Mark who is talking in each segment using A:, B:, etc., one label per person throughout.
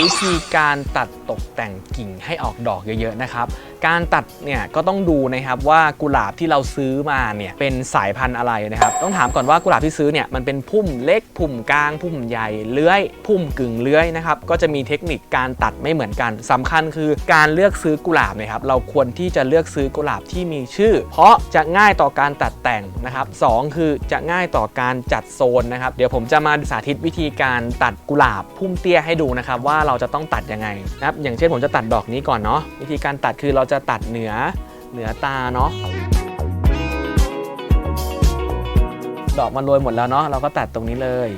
A: วิธีการตัดตกแต่งกิ่งให้ออกดอกเยอะๆนะครับการตัดเนี่ยก็ต้องดูนะครับว่ากุหลาบที่เราซื้อมาเนี่ยเป็นสายพันธุ์อะไรนะครับ ต้องถามก่อนว่ากุหลาบที่ซื้อเนี่ยมันเป็นพุ่มเล็กพุ่มกลางพุ่มใหญ่เลื้อย พุ่มกึ่งเลื้อยนะครับก็จะมีเทคนิคการตัดไม่เหมือนกันสำคัญคือการเลือกซื้อกุหลาบนะครับเราควรที่จะเลือกซื้อกุหลาบที่มีชื่อ เพราะจะง่ายต่อการตัดแต่งนะครับสองคือจะง่ายต่อการจัดโซนนะครับเดี๋ยวผมจะมาสาธิตวิธีการตัดกุหลาบพุ่มเตี้ยให้ดูนะครับว่าเราจะต้องตัดยังไงนะครับอย่างเช่นผมจะตัดดอกนี้ก่อนเนาะวิธีการตัดคือเราจะตัดเหนือเหนือตาเนาะดอกมันโรยหมดแล้วเนาะเราก็ตัดตรงนี้เลย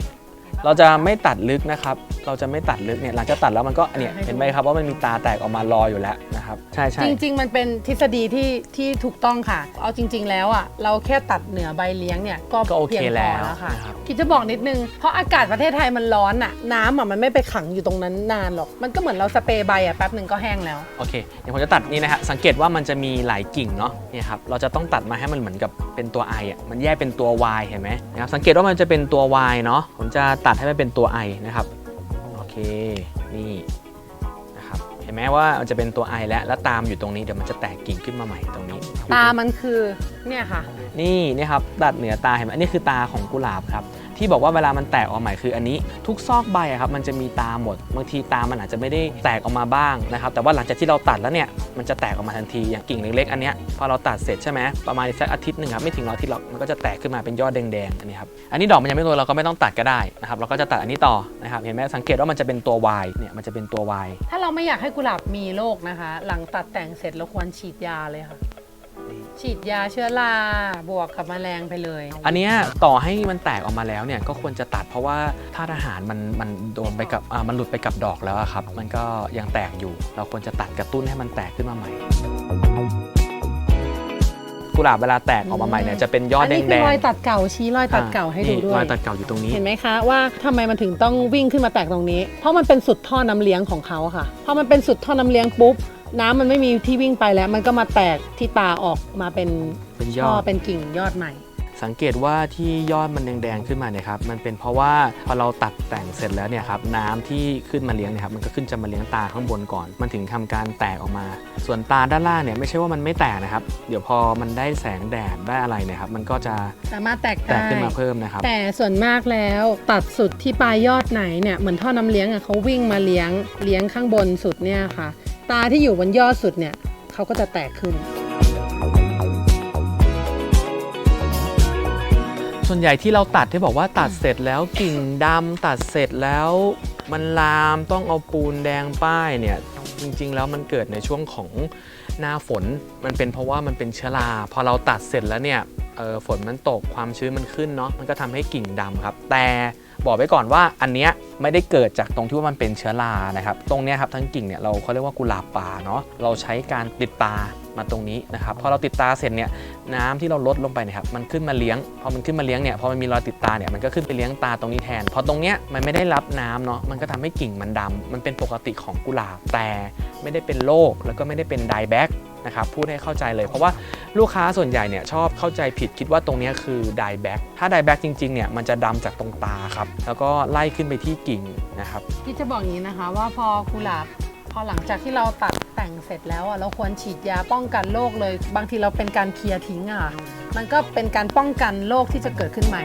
A: เราจะไม่ตัดลึกนะครับ เราจะไม่ตัดลึกเนี่ยหลังจากตัดแล้วมันก็เนี่ยเห็นไหมครับว่ามันมีตาแตกออกมารออยู่แล้วนะครับใช่ใช่
B: จริง ๆ มันเป็นทฤษฎีที่ที่ถูกต้องค่ะ เอาจริง ๆ แล้วอะเราแค่ตัดเหนือใบเลี้ยงเนี่ยก็
A: ก็โอเค
B: เพียงพ
A: แล้
B: อ
A: ว
B: แล้วค่ะ
A: นะครับ
B: คิดจะบอกนิดนึง เพราะอากาศประเทศไทยมันร้อนอะ น้ำอะมันไม่ไปขังอยู่ตรงนั้นนานหรอก มันก็เหมือนเราสเปรย์ใบอะแป๊บหนึ่งก็แห้งแล้ว
A: โอเค เดี๋ยวผมจะตัดนี่นะฮะ สังเกตว่ามันจะมีหลายกิ่งเนาะ เนี่ยครับ เราจะต้องตัดมาให้มันเหมือนกับเป็นตัว I อะ มันแยกเป็นตัว Y เห็นไหมนะครับ สังเกตว่ามันจะเป็นตัว Y เนาะ ผมจะตัดให้มันเป็นตัว I นะครับโอเค นี่นะครับเห็นไหมว่ามันจะเป็นตัว I แล้วแล้วตามอยู่ตรงนี้เดี๋ยวมันจะแตกกิ่งขึ้นมาใหม่ตรงนี้
B: ตามันคือเนี่ยค่ะ
A: นี่นี่ครับตัดเหนือตาเห็นไหมอันนี้คือตาของกุหลาบครับ ที่บอกว่าเวลามันแตกออกใหม่คืออันนี้ ทุกซอกใบครับมันจะมีตาหมด บางทีตามันอาจจะไม่ได้แตกออกมาบ้างนะครับแต่ว่าหลังจากที่เราตัดแล้วเนี่ยมันจะแตกออกมาทันทีอย่างกิ่งเล็กๆอันเนี้ยพอเราตัดเสร็จใช่ไหมประมาณสักอาทิตย์หนึ่งครับไม่ถึงร้อยอาทิตย์หรอกมันก็จะแตกขึ้นมาเป็นยอดแดงๆอันนี้ครับอันนี้ดอกมันยังไม่โรยเราก็ไม่ต้องตัดก็ได้นะครับเราก็จะตัดอันนี้ต่อนะครับเห็นไหมสังเกตว่ามันจะเป็นตัว Y เนี่ยมันจะเป็นตัว Y
B: ถ้าเราไม่อยากให้กุหลาบมีโรคนะคะ หลังตัดแต่งเสร็จเราควรฉีดยาเลยค่ะ ฉีดยาเชื้อราบวกกับแมลงไปเลย
A: อันเนี้ยต่อให้มันแตกออกมาแล้วเนี่ยก็ควรจะตัดเพราะว่าธาตุอาหารมันมันโดนไปกับอ่ามันหลุดไปกับดอกแล้วอะครับ มันก็ยังแตกอยู่ เราควรจะตัดกระตุ้นให้มันแตกขึ้นมาใหม่ กุหลาบเวลาแตกออกมาใหม่เนี่ยจะเป็นยอด
B: อัน
A: แด
B: นี้
A: ง
B: คือ
A: แดง
B: รอยตัดเก่าชี้รอยตัดเก่าให้ดูด้ว
A: รอย ยตัดเก่าอยู่ตรงนี้
B: เห็นไหมคะว่าทำไมมันถึงต้องวิ่งขึ้นมาแตกตรงนี้ เพราะมันเป็นสุดท่อน้ำเลี้ยงของเขาค่ะ พอมันเป็นสุดท่อน้ำเลี้ยงปุ๊บ น้ำมันไม่มีที่วิ่งไปแล้ว มันก็มาแตกที่ตาออกมาเป็น
A: เป็นย
B: ช่อ
A: อด
B: เป็นกิ่งยอดใหม่
A: สังเกตว่าที่ยอดมันแดงๆขึ้นมาเนี่ยครับมันเป็นเพราะว่าพอเราตัดแต่งเสร็จแล้วเนี่ยครับน้ำที่ขึ้นมาเลี้ยงเนี่ยครับมันก็ขึ้นจะมาเลี้ยงตาข้างบนก่อน มันถึงทำการแตกออกมา ส่วนตาด้านล่างเนี่ยไม่ใช่ว่ามันไม่แตกนะครับ เดี๋ยวพอมันได้แสงแดดได้อะไรเนี่ยครับมันก็จะ
B: สามารถแตก
A: แตก
B: ได้
A: ขึ้นมาเพิ่มนะครับ
B: แต่ส่วนมากแล้วตัดสุดที่ปลายยอดไหนเนี่ยเหมือนท่อน้ำเลี้ยงอะเขาวิ่งมาเลี้ยงเลี้ยงข้างบนสุดเนี่ยค่ะ ตาที่อยู่บนยอดสุดเนี่ยเขาก็จะแตกขึ้น
A: ส่วนใหญ่ที่เราตัดที่บอกว่าตัดเสร็จแล้วกิ่งดำตัดเสร็จแล้วมันลามต้องเอาปูนแดงป้ายเนี่ยจริงๆ แล้วมันเกิดในช่วงของหน้าฝนมันเป็นเพราะว่ามันเป็นเชื้อราพอเราตัดเสร็จแล้วเนี่ยออฝนมันตกความชื้นมันขึ้นเนาะมันก็ทำให้กิ่งดำครับ แต่ บอกไว้ก่อนว่าอันเนี้ยไม่ได้เกิดจากตรงที่ว่ามันเป็นเชื้อรานะครับ ตรงเนี้ยครับทั้งกิ่งเนี่ยเราเขาเรียกว่ากุหลาบป่าเนาะเราใช้การติดตามาตรงนี้นะครับพอเราติดตาเสร็จเนี่ยน้ำที่เราลดลงไปนะครับมันขึ้นมาเลี้ยง พอมันขึ้นมาเลี้ยงเนี่ยพอมันมีรอยติดตาเนี่ยมันก็ขึ้นไปเลี้ยงตาตรงนี้แทน พอตรงเนี้ยมันไม่ได้รับน้ำเนาะมันก็ทำให้กิ่งมันดำมันเป็นปกติของกุหลาบแต่ไม่ได้เป็นโรคแล้วก็ไม่ได้เป็นไดแบ็ก นะครับพูดให้เข้าใจเลย เพราะว่าลูกค้าส่วนใหญ่เนี่ยชอบเข้าใจผิดคิดว่าตรงนี้คือไดแบ็กถ้าไดแบ็กจริงๆเนี่ยมันจะดำจากตรงตาครับแล้วก็ไล่ขึ้นไปที่กิ่งนะครับ
B: ที่จะบอกอย่างนี้นะคะว่าพอกุหลาบพอหลังจากที่เราตัดแต่งเสร็จแล้วอะเราควรฉีดยาป้องกันโรคเลย บางทีเราเป็นการเคลียร์ทิ้งอะมันก็เป็นการป้องกันโรคที่จะเกิดขึ้นใหม่